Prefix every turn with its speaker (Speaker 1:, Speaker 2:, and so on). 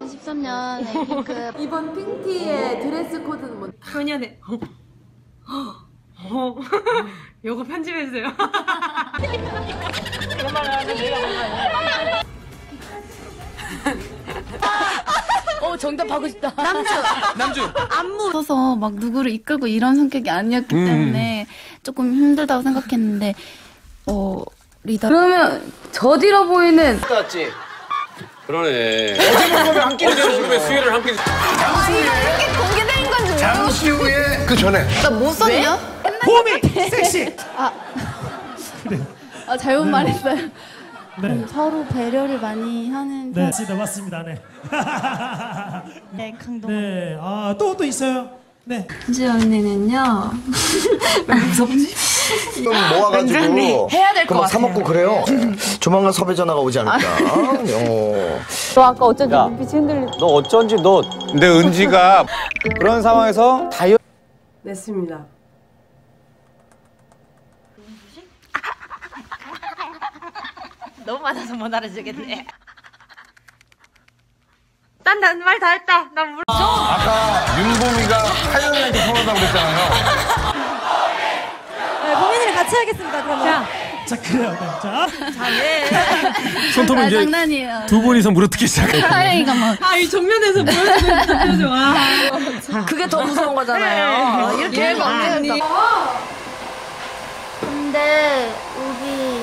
Speaker 1: 13년 에이핑크
Speaker 2: 이번 핑티의 드레스 코드는 뭐?
Speaker 3: 미안해. 어. 요거 편집해주세요.
Speaker 1: 어 정답 받고 싶다 남주
Speaker 4: 남주.
Speaker 1: 서서 막 누구를 이끌고 이런 성격이 아니었기
Speaker 4: 음.
Speaker 1: 때문에 조금 힘들다고 생각했는데 어 리더
Speaker 2: 그러면 저디러 보이는
Speaker 4: 같지.
Speaker 5: 그러네.
Speaker 4: 어제 녹음에 수혜를 함께.
Speaker 1: 공개된 건지
Speaker 6: 잠시 후에 그 전에
Speaker 1: 나 못 썼냐?
Speaker 6: 봄이 섹시
Speaker 1: 아 잘못 말했어요
Speaker 7: 네.
Speaker 1: 음, 서로 배려를 많이 하는
Speaker 7: 네, 맞습니다, 맞습니다. 네.
Speaker 1: 네 강동
Speaker 7: 네, 아, 또, 또 있어요. 네.
Speaker 8: 은지 언니는요.
Speaker 9: 좀 모아가지고 해야 될 것 같아요. 사 먹고 그래요. 조만간 섭외 전화가 오지 않을까. 어.
Speaker 5: 너 어쩐지 너. 근데 은지가 그런 상황에서 다이어.
Speaker 3: 냈습니다.
Speaker 8: 너무 많아서 못 알아주겠네.
Speaker 3: 딴말 다 했다. 난 물.
Speaker 6: 아까 윤보미가 하연이한테 통화한다고 그랬잖아요
Speaker 8: 고민을 같이 하겠습니다, 그러면.
Speaker 7: 자, 그래요. 네. 자,
Speaker 1: 아 장난이에요
Speaker 4: 두 분이서 물어뜯기 시작해.
Speaker 1: 하영이가 막
Speaker 3: 아, 이 정면에서 보여주는 표정. 아.
Speaker 2: 그게 더 무서운 거잖아요. 이렇게
Speaker 1: 근데 우리